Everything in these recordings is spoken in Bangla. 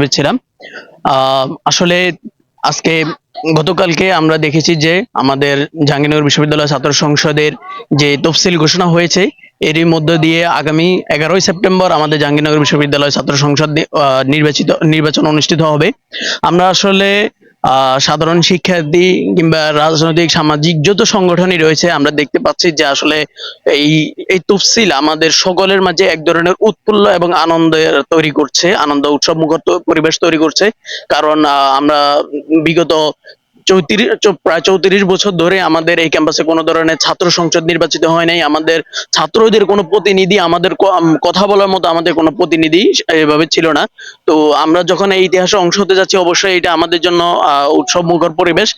ভেবেছিলাম। আসলে আজকে গতকালকে আমরা দেখেছি যে আমাদের জাহাঙ্গীরনগর বিশ্ববিদ্যালয় ছাত্র সংসদের যে তফসিল ঘোষণা হয়েছে, এরই মধ্য দিয়ে আগামী এগারোই সেপ্টেম্বর আমাদের জাহাঙ্গীরনগর বিশ্ববিদ্যালয় ছাত্র সংসদ নির্বাচিত নির্বাচন অনুষ্ঠিত হবে। আমরা আসলে সাধারণ শিক্ষার্থী কিংবা রাজনৈতিক, সামাজিক যত সংগঠনই রয়েছে, আমরা দেখতে পাচ্ছি যে আসলে এই এই তফসিল আমাদের সকলের মাঝে এক ধরনের উৎফুল্ল এবং আনন্দ তৈরি করছে, আনন্দ উৎসব মুখর পরিবেশ তৈরি করছে। কারণ আমরা বিগত চৌত্রিশ প্রায় চৌত্রিশ বছর ধরে আমাদের এই ক্যাম্পাসে কোনো ধরনের ছাত্র সংসদ নির্বাচিত হয় নাই। আমাদের ছাত্রদের কোনো প্রতিনিধি আমাদের কথা বলার মতো আমাদের কোনো প্রতিনিধি এভাবে ছিল না। তো আমরা যখন এই ইতিহাসে অংশ হতে যাচ্ছি, অবশ্যই এটা আমাদের জন্য উৎসব মুখর পরিবেশ।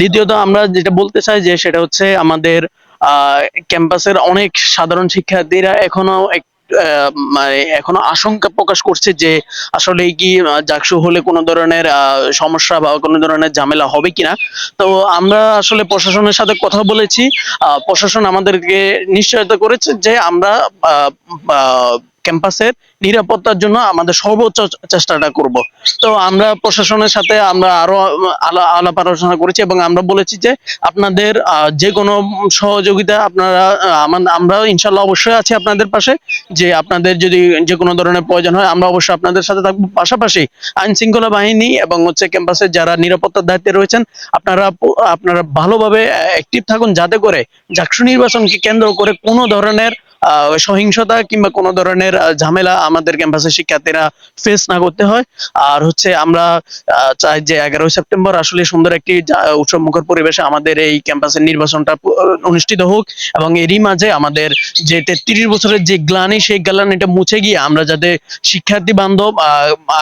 দ্বিতীয়ত আমরা যেটা বলতে চাই যে সেটা হচ্ছে আমাদের ক্যাম্পাসের অনেক সাধারণ শিক্ষার্থীরা এখনও মানে এখনও আশঙ্কা প্রকাশ করছে যে আসলে কি জাকসু হলে কোনো ধরনের সমস্যা বা কোনো ধরনের ঝামেলা হবে কিনা। তো আমরা আসলে প্রশাসনের সাথে কথা বলেছি। প্রশাসন আমাদেরকে নিশ্চয়তা করেছে যে আমরা ক্যাম্পাসের নিরাপত্তার জন্য আমাদের সর্বোচ্চ চেষ্টাটা করব। তো আমরা প্রশাসনের সাথে আমরা আরও আলাপ আলোচনা করেছি এবং আমরা বলেছি যে আপনাদের যে কোনো সহযোগিতা আপনারা আমরা ইনশাল্লাহ অবশ্যই আছি আপনাদের পাশে। যে আপনাদের যদি যে কোনো ধরনের প্রয়োজন হয়, আমরা অবশ্যই আপনাদের সাথে থাকব। পাশাপাশি আইন শৃঙ্খলা বাহিনী এবং হচ্ছে ক্যাম্পাসের যারা নিরাপত্তার দায়িত্বে রয়েছেন, আপনারা আপনারা ভালোভাবে অ্যাক্টিভ থাকুন। যাতে করে জাকসু নির্বাচনকে কেন্দ্র করে কোনো ধরনের সহিংসতা কিংবা কোনো ধরনের ঝামেলা আমাদের ক্যাম্পাসের শিক্ষার্থীরা ফেস না করতে হয়। আর হচ্ছে আমরা চাই যে এগারোই সেপ্টেম্বর আসলে সুন্দর একটি উৎসব মুখর পরিবেশে আমাদের এই ক্যাম্পাসের নির্বাচনটা অনুষ্ঠিত হোক। এবং এরই মাঝে আমাদের যে তেত্রিশ বছরের যে গ্লানি, সেই গ্লানিটা মুছে গিয়ে আমরা যাতে শিক্ষার্থী বান্ধব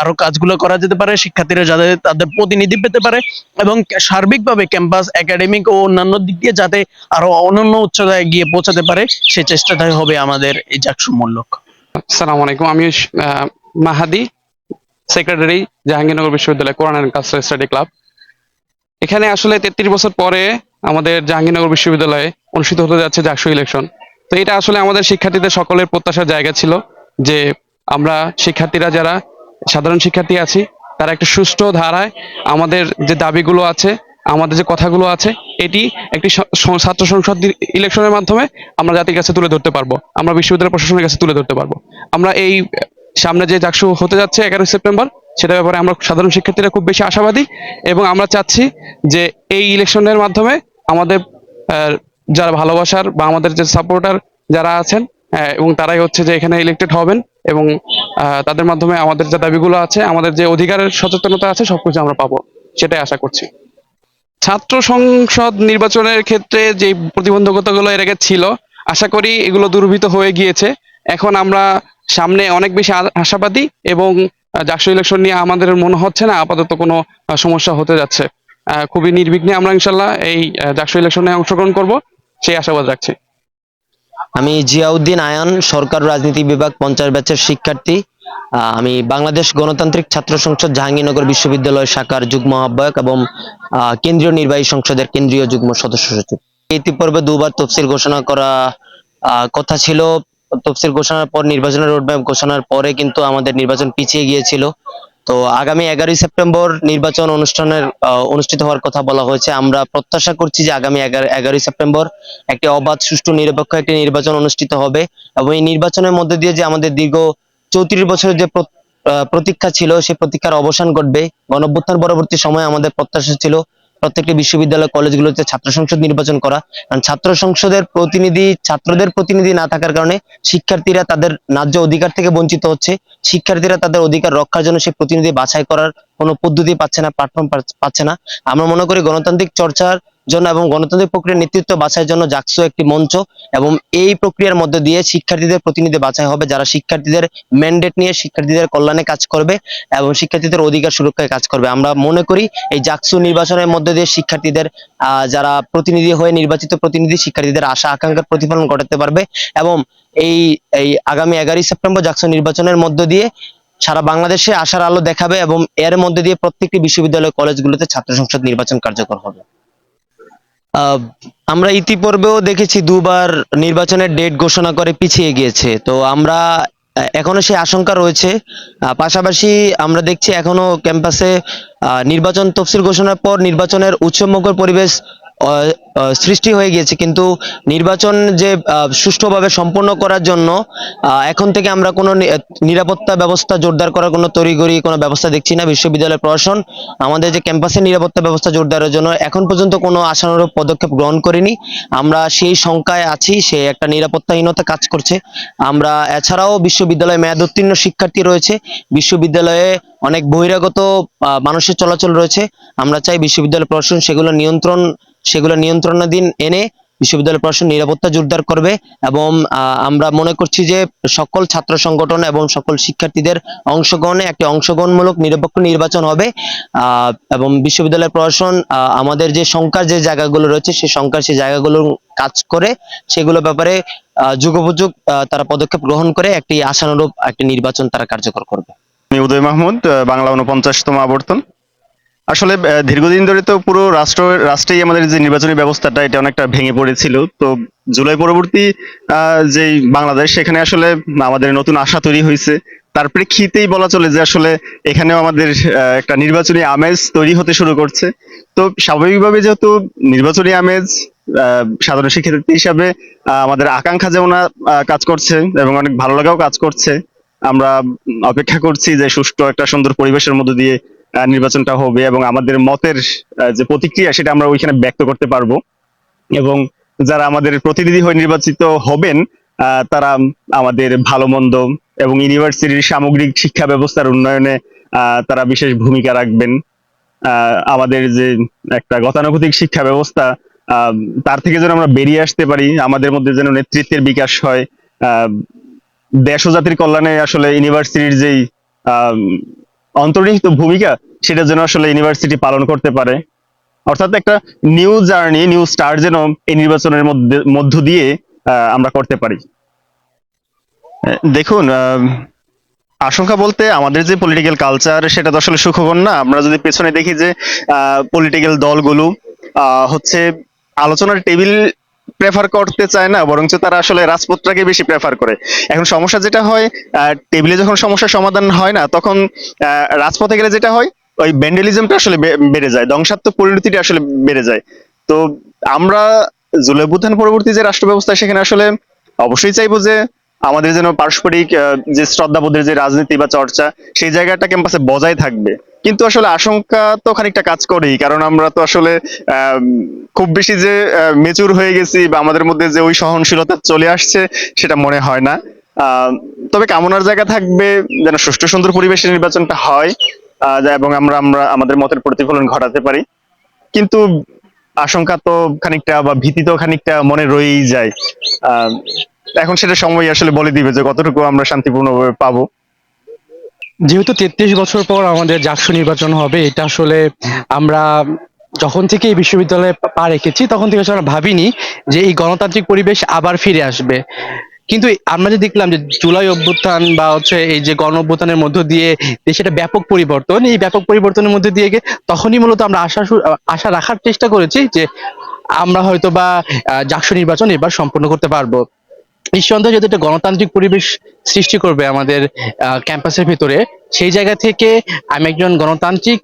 আরও কাজগুলো করা যেতে পারে, শিক্ষার্থীরা যাতে তাদের প্রতিনিধি পেতে পারে এবং সার্বিকভাবে ক্যাম্পাস একাডেমিক ও অন্যান্য দিক দিয়ে যাতে আরও অনন্য উচ্চতায় গিয়ে পৌঁছাতে পারে, সে চেষ্টাটাই হবে। আমাদের এই জাকসু মূল লক্ষ্য। আসসালামু আলাইকুম, আমি মাহাদি সেক্রেটারি জাহাঙ্গীরনগর বিশ্ববিদ্যালয় Quran and cultural study club. এখানে আসলে তেত্রিশ বছর পরে আমাদের জাহাঙ্গীরনগর বিশ্ববিদ্যালয়ে অনুষ্ঠিত হতে যাচ্ছে জাকসু ইলেকশন তো এটা আসলে আমাদের শিক্ষার্থীদের সকলের প্রত্যাশার জায়গা ছিল যে আমরা শিক্ষার্থীরা যারা সাধারণ শিক্ষার্থী আছি, তারা একটা সুষ্ঠু ধারায় আমাদের যে দাবিগুলো আছে আমাদের যে কথাগুলো আছে, এটি একটি ছাত্র সংসদ ইলেকশনের মাধ্যমে আমরা জাতির কাছে তুলে ধরতে পারব, আমরা বিশ্ববিদ্যালয় প্রশাসনের কাছে তুলে ধরতে পারব। আমরা এই, সামনে যে জাকসু হতে যাচ্ছে এগারোই সেপ্টেম্বর সেটা ব্যাপারে আমরা সাধারণ শিক্ষার্থীরা খুব বেশি আশাবাদী এবং আমরা চাচ্ছি যে এই ইলেকশনের মাধ্যমে আমাদের যারা ভালোবাসার বা আমাদের যে সাপোর্টার যারা আছেন এবং তারাই হচ্ছে যে এখানে ইলেক্টেড হবেন এবং তাদের মাধ্যমে আমাদের যে দাবিগুলো আছে, আমাদের যে অধিকারের সচেতনতা আছে, সবকিছু আমরা পাবো, সেটাই আশা করছি। ছাত্র সংসদ নির্বাচনের ক্ষেত্রে যে প্রতিবন্ধকতাগুলো এর আগে ছিল, আশা করি এগুলো দূরীভূত হয়ে গিয়েছে। এখন আমরা সামনে অনেক বেশি আশাবাদী এবং জাকসু ইলেকশন নিয়ে আমাদের মনে হচ্ছে না, আপাতত কোনো সমস্যা হতে যাচ্ছে। খুবই নির্বিঘ্নে আমরা ইনশাল্লাহ এই জাকসু ইলেকশনে অংশগ্রহণ করব। সেই আশাবাদ রাখছি। আমি জিয়াউদ্দিন আয়ান, সরকার রাজনীতি বিভাগ পঞ্চাশ ব্যাচের শিক্ষার্থী। আমি বাংলাদেশ গণতান্ত্রিক ছাত্র সংসদ জাহাঙ্গীরনগর বিশ্ববিদ্যালয় শাখার যুগ্ম আহ্বায়ক এবং কেন্দ্রীয় নির্বাহী সংসদের কেন্দ্রীয় যুগ্ম সদস্য সচিব। ইতিপূর্বে দুবার তফসিল ঘোষণা করা কথা ছিল। তফসিল ঘোষণার পর, নির্বাচনের রোডম্যাপ ঘোষণার পরে কিন্তু আমাদের নির্বাচন পিছিয়ে গিয়েছিল। তো আগামী এগারোই সেপ্টেম্বর নির্বাচন অনুষ্ঠানের অনুষ্ঠিত হওয়ার কথা বলা হয়েছে। আমরা প্রত্যাশা করছি যে আগামী এগারো, এগারোই সেপ্টেম্বর একটি অবাধ, সুষ্ঠু, নিরপেক্ষ একটি নির্বাচন অনুষ্ঠিত হবে। এবং এই নির্বাচনের মধ্যে দিয়ে যে আমাদের দীর্ঘ চৌত্রিশ বছরের যে প্রতীক্ষা ছিল, সেই প্রতীক্ষার অবসান ঘটবে। গণঅভ্যুত্থান পরবর্তী সময়ে আমাদের প্রত্যাশা ছিল প্রত্যেকটি বিশ্ববিদ্যালয় কলেজগুলোতে ছাত্র সংসদ নির্বাচন করা। কারণ ছাত্র সংসদের প্রতিনিধি, ছাত্রদের প্রতিনিধি না থাকার কারণে শিক্ষার্থীরা তাদের ন্যায্য অধিকার থেকে বঞ্চিত হচ্ছে। শিক্ষার্থীরা তাদের অধিকার রক্ষার জন্য সেই প্রতিনিধি বাছাই করার কোনো পদ্ধতি পাচ্ছে না প্ল্যাটফর্ম পাচ্ছে না। আমরা মনে করি গণতান্ত্রিক চর্চার জন্য এবং গণতান্ত্রিক প্রক্রিয়ার নেতৃত্ব বাছাইয়ের জন্য জাকসু একটি মঞ্চ এবং এই প্রক্রিয়ার মধ্যে দিয়ে শিক্ষার্থীদের প্রতিনিধি বাছাই হবে, যারা শিক্ষার্থীদের ম্যান্ডেট নিয়ে শিক্ষার্থীদের কল্যাণে কাজ করবে এবং শিক্ষার্থীদের অধিকার সুরক্ষায় কাজ করবে। আমরা মনে করি এই জাকসু নির্বাচনের মধ্যে দিয়ে শিক্ষার্থীদের যারা প্রতিনিধি হয়ে নির্বাচিত প্রতিনিধি, শিক্ষার্থীদের আশা আকাঙ্ক্ষার প্রতিফলন ঘটাতে পারবে এবং এই এই আগামী এগারোই সেপ্টেম্বর জাকসু নির্বাচনের মধ্য দিয়ে সারা বাংলাদেশে আশার আলো দেখাবে এবং এর মধ্যে দিয়ে প্রত্যেকটি বিশ্ববিদ্যালয়, কলেজগুলোতে ছাত্র সংসদ নির্বাচন কার্যকর হবে। আমরা ইতিপূর্বেও দেখেছি দুবার নির্বাচনের ডেট ঘোষণা করে পিছিয়ে গিয়েছে। তো আমরা এখনও সেই আশঙ্কা রয়েছে। পাশাপাশি আমরা দেখছি এখনও ক্যাম্পাসে নির্বাচন তফসিল ঘোষণার পর নির্বাচনের উৎসবমুখর পরিবেশ সৃষ্টি হয়ে গিয়েছে। কিন্তু নির্বাচন যে সুষ্ঠুভাবে সম্পন্ন করার জন্য এখন থেকে আমরা কোনো নিরাপত্তা ব্যবস্থা জোরদার করার কোনো তড়িঘড়ি কোনো ব্যবস্থা দেখছি না। বিশ্ববিদ্যালয় প্রশাসন আমাদের যে ক্যাম্পাসের নিরাপত্তা ব্যবস্থা জোরদারের জন্য এখন পর্যন্ত কোনো আশানুরূপ পদক্ষেপ গ্রহণ করেনি। আমরা সেই সংখ্যায় আছি, সে একটা নিরাপত্তাহীনতা কাজ করছে। আমরা এছাড়াও বিশ্ববিদ্যালয়ে মেয়াদ উত্তীর্ণ শিক্ষার্থী রয়েছে। বিশ্ববিদ্যালয়ে অনেক বহিরাগত মানুষের চলাচল রয়েছে। আমরা চাই বিশ্ববিদ্যালয় প্রশাসন সেগুলো নিয়ন্ত্রণ সেগুলো নিয়ন্ত্রণাধীন এনে বিশ্ববিদ্যালয় প্রশাসন নিরাপত্তা জোরদার করবে এবং আমরা মনে করছি যে সকল ছাত্র সংগঠন এবং সকল শিক্ষার্থীদের অংশগ্রহণে একটি অংশগ্রহণমূলক নিরপেক্ষ নির্বাচন হবে। এবং বিশ্ববিদ্যালয় প্রশাসন আমাদের যে শঙ্কার যে জায়গাগুলো রয়েছে সেই শঙ্কার সেই জায়গাগুলো কাজ করে সেগুলো ব্যাপারে যুগোপযোগ তারা পদক্ষেপ গ্রহণ করে একটি আশানুরূপ একটি নির্বাচন তারা কার্যকর করবে। উদয় মাহমুদ বাংলা উনপঞ্চাশতম আবর্তন। আসলে দীর্ঘদিন ধরে তো পুরো রাষ্ট্র, রাষ্ট্রেই আমাদের যে নির্বাচনী ব্যবস্থাটা, এটা অনেকটা ভেঙে পড়েছিল। তো জুলাই পরবর্তী যে বাংলাদেশ, সেখানে আসলে আমাদের নতুন আশা তৈরি হয়েছে। তার প্রেক্ষিতেই বলা চলে যে আসলে এখানেও আমাদের একটা নির্বাচনী আমেজ তৈরি হতে শুরু করছে। তো স্বাভাবিকভাবে যেহেতু নির্বাচনী আমেজ সাধারণ শিক্ষার্থী হিসাবে আমাদের আকাঙ্ক্ষা যেমন কাজ করছে এবং অনেক ভালো লাগাও কাজ করছে, আমরা অপেক্ষা করছি যে সুষ্ঠু একটা সুন্দর পরিবেশের মধ্য দিয়ে নির্বাচনটা হবে এবং আমাদের মতের যে প্রতিক্রিয়া সেটা আমরা ওইখানে ব্যক্ত করতে পারব। এবং যারা আমাদের প্রতিনিধি হয়ে নির্বাচিত হবেন তারা আমাদের ভালো, মন্দ এবং ইউনিভার্সিটির সামগ্রিক শিক্ষা ব্যবস্থার উন্নয়নে তারা বিশেষ ভূমিকা রাখবেন। আমাদের যে একটা গতানুগতিক শিক্ষা ব্যবস্থা তার থেকে যেন আমরা বেরিয়ে আসতে পারি, আমাদের মধ্যে যেন নেতৃত্বের বিকাশ হয়। দেশ জাতির কল্যাণে আসলে ইউনিভার্সিটির যেই অন্তর্নিহিত ভূমিকা সেটা যেন আসলে ইউনিভার্সিটি পালন করতে পারে। অর্থাৎ একটা নিউ জার্নি নিউ স্টার যেন এই নির্বাচনের মধ্যে, মধ্য দিয়ে আমরা করতে পারি। দেখুন আশঙ্কা বলতে আমাদের যে পলিটিক্যাল কালচার সেটা তো আসলে সুখকর না। আমরা যদি পেছনে দেখি যে পলিটিক্যাল দলগুলো হচ্ছে আলোচনার টেবিল প্রেফার করতে চায় না, বরঞ্চ তারা আসলে রাজপথটাকে বেশি প্রেফার করে। এখন সমস্যা যেটা হয় টেবিলে যখন সমস্যার সমাধান হয় না, তখন রাজপথে গেলে যেটা হয়, ওই ব্যান্ডেলিজমটা আসলে বেড়ে যায়, ধ্বংসাত্মক পরিণতিটা আসলে বেড়ে যায়। তো আমরা জুলাই বুদ্ধান পরবর্তী যে রাষ্ট্র ব্যবস্থা সেখানে আসলে অবশ্যই চাইব যে আমাদের যেন পারস্পরিক যে শ্রদ্ধাবোধের যে রাজনীতি বা চর্চা সেই জায়গাটা ক্যাম্পাসে বজায় থাকবে। কিন্তু আসলে আশঙ্কা তো খানিকটা কাজ করেই কারণ আমরা তো আসলে খুব বেশি যে মেচুর হয়ে গেছি বা আমাদের মধ্যে যে ওই সহনশীলতা চলে আসছে সেটা মনে হয় না। তবে কামনার জায়গা থাকবে যেন সুষ্ঠু সুন্দর পরিবেশে নির্বাচনটা হয় এবং আমরা আমরা আমাদের মতের প্রতিফলন ঘটাতে পারি। কিন্তু আশঙ্কা তো খানিকটা বা ভীতি তো খানিকটা মনে রয়েই যায়। আহ, এখন সেটা সময় আসলে বলে দিবে যে কতটুকু আমরা শান্তিপূর্ণভাবে পাবো। যেহেতু তেত্রিশ বছর পর আমাদের জাকসু নির্বাচন হবে, এটা আসলে আমরা যখন থেকে এই বিশ্ববিদ্যালয়ে পা- রেখেছি, তখন থেকে আমরা ভাবিনি যে এই গণতান্ত্রিক পরিবেশ আবার ফিরে আসবে। কিন্তু আমরা যে দেখলাম যে জুলাই অভ্যুত্থান বা হচ্ছে এই যে গণ অভ্যুত্থানের মধ্য দিয়ে দেশে একটা ব্যাপক পরিবর্তন, এই ব্যাপক পরিবর্তনের মধ্যে দিয়ে তখনই মূলত আমরা আশা আশা রাখার চেষ্টা করেছি যে আমরা হয়তো বা জাকসু নির্বাচন এবার সম্পন্ন করতে পারব। নিঃসন্দেহে যদি একটা গণতান্ত্রিক পরিবেশ সৃষ্টি করবে আমাদের ক্যাম্পাসের ভিতরে, সেই জায়গা থেকে আমি একজন গণতান্ত্রিক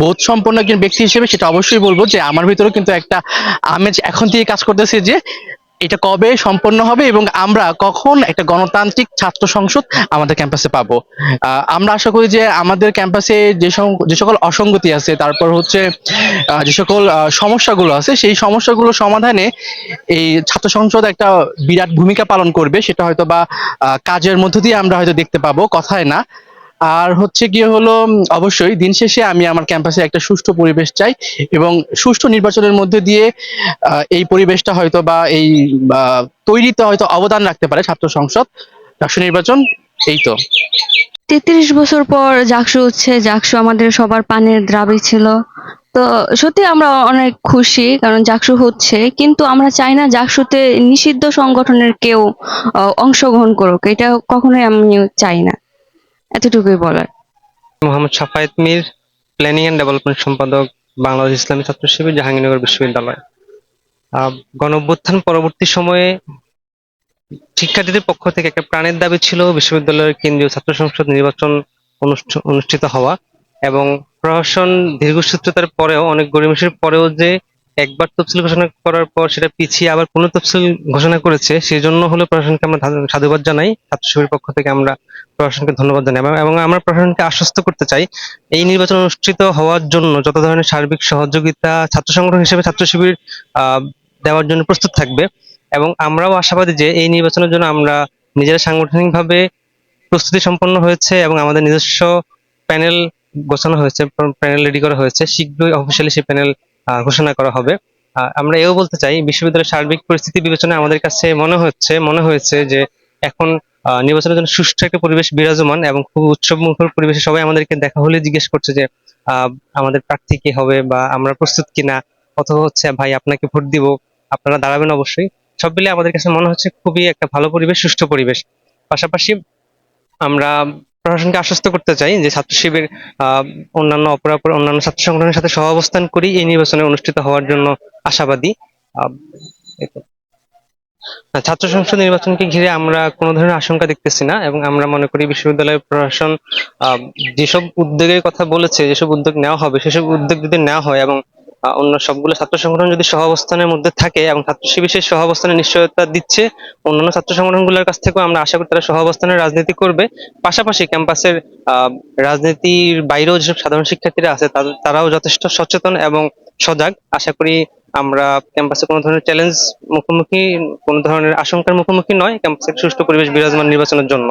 বোধ সম্পন্ন একজন ব্যক্তি হিসেবে সেটা অবশ্যই বলব যে আমার ভিতরে কিন্তু একটা আমেজ এখন থেকে কাজ করতেছে যে এটা কবে সম্পন্ন হবে এবং আমরা কখন একটা গণতান্ত্রিক ছাত্র সংসদ আমাদের ক্যাম্পাসে পাবো? আমরা আশা করি যে আমাদের ক্যাম্পাসে যে সকল অসঙ্গতি আছে, তারপর হচ্ছে যে সকল সমস্যাগুলো আছে, সেই সমস্যাগুলো সমাধানে এই ছাত্র সংসদ একটা বিরাট ভূমিকা পালন করবে। সেটা হয়তো বা কাজের মধ্য দিয়ে আমরা হয়তো দেখতে পাবো, কথায় না। আর হচ্ছে গিয়ে হলো অবশ্যই দিন শেষে আমি আমার ক্যাম্পাসে একটা সুষ্ঠু পরিবেশ চাই এবং সুষ্ঠু নির্বাচনের মধ্যে দিয়ে এই পরিবেশটা হয়তো বা এই তৈরিতে হয়তো অবদান রাখতে পারে ছাত্র সংসদ। রাষ্ট্র নির্বাচন, এই তো। তেত্রিশ বছর পর জাকসু হচ্ছে জাকসু আমাদের সবার পানের দ্রাবি ছিল। তো সত্যি আমরা অনেক খুশি, কারণ জাকসু হচ্ছে, কিন্তু আমরা চাই না জাকসুতে নিষিদ্ধ সংগঠনের কেউ অংশগ্রহণ করুক। এটা কখনোই আমি চাই না। এতটুকুই বলার। Mohammad Safayet Mir planning and development সম্পাদক বাংলাদেশ ইসলামী ছাত্র শিবির জাহাঙ্গীরনগর বিশ্ববিদ্যালয়। আহ, গণ পরবর্তী সময়ে শিক্ষার্থীদের পক্ষ থেকে একটা প্রাণের দাবি ছিল বিশ্ববিদ্যালয়ের কেন্দ্রীয় ছাত্র সংসদ নির্বাচন অনুষ্ঠ- অনুষ্ঠিত হওয়া এবং প্রশাসন দীর্ঘসূত্রতার পরেও অনেক গরিমসির পরেও যে একবার তফসিল ঘোষণা করার পর সেটা পিছিয়ে আবার পুনঃ তফসিল ঘোষণা করেছে সেই জন্য হলো প্রশাসনকে আমরা সাধুবাদ জানাই। ছাত্র শিবিরের পক্ষ থেকে আমরা প্রশাসনকে ধন্যবাদ জানাই। এবং- আমরা প্রশাসনকে আশ্বস্ত করতে চাই, এই নির্বাচন অনুষ্ঠিত হওয়ার জন্য যত ধরনের সার্বিক সহযোগিতা, ছাত্র সংগঠন হিসেবে ছাত্র শিবির দেওয়ার জন্য প্রস্তুত থাকবে। এবং আমরাও আশাবাদী যে এই নির্বাচনের জন্য আমরা নিজেরা সাংগঠনিকভাবে প্রস্তুতি সম্পন্ন হয়েছে এবং আমাদের নিজস্ব প্যানেল গোছানো হয়েছে, প্যানেল রেডি করা হয়েছে। শীঘ্রই অফিসিয়ালি সেই প্যানেল ঘোষণা করা হবে। আমরা এও বলতে চাই, বিশ্ববিদ্যালয়ের সার্বিক পরিস্থিতি বিবেচনায় আমাদের কাছে মনে হচ্ছে, মনে হয়েছে যে এখন নির্বাচনের জন্য সুষ্ঠু একটা পরিবেশ বিরাজমান এবং খুব উৎসব মুখর পরিবেশে সবাই আমাদেরকে দেখা হলে জিজ্ঞেস করছে যে আমাদের প্রার্থী কি হবে বা আমরা প্রস্তুত কিনা, অথবা হচ্ছে, ভাই, আপনাকে ভোট দিব, আপনারা দাঁড়াবেন অবশ্যই। সব মিলে আমাদের কাছে মনে হচ্ছে খুবই একটা ভালো পরিবেশ, সুষ্ঠু পরিবেশ। পাশাপাশি আমরা প্রশাসনকে আশ্বস্ত করতে চাই যে ছাত্র শিবির অন্যান্য অপরাপর, অন্যান্য ছাত্র সংগঠনের সাথে সহাবস্থান করি। এই নির্বাচনে অনুষ্ঠিত হওয়ার জন্য আশাবাদী। ছাত্র সংসদ নির্বাচনকে ঘিরে আমরা কোনো ধরনের আশঙ্কা দেখতেছি না এবং আমরা মনে করি বিশ্ববিদ্যালয় প্রশাসন যেসব উদ্যোগের কথা বলেছে, যেসব উদ্যোগ নেওয়া হবে, সেসব উদ্যোগ যদি নেওয়া হয় এবং অন্য সবগুলো ছাত্র সংগঠন যদি সহাবস্থানের মধ্যে থাকে এবং ছাত্র শিবির সেই সহাবস্থানের নিশ্চয়তা দিচ্ছে, অন্যান্য ছাত্র সংগঠনগুলোর কাছ থেকেও আমরা আশা করি তারা সহাবস্থানের রাজনীতি করবে। পাশাপাশি ক্যাম্পাসের রাজনীতির বাইরেও যেসব সাধারণ শিক্ষার্থীরা আছে তারাও যথেষ্ট সচেতন এবং সজাগ। আশা করি আমরা ক্যাম্পাসে কোনো ধরনের চ্যালেঞ্জ মুখোমুখি, কোনো ধরনের আশঙ্কার মুখোমুখি নয়। ক্যাম্পাসে সুষ্ঠু পরিবেশ বিরাজমান নির্বাচনের জন্য।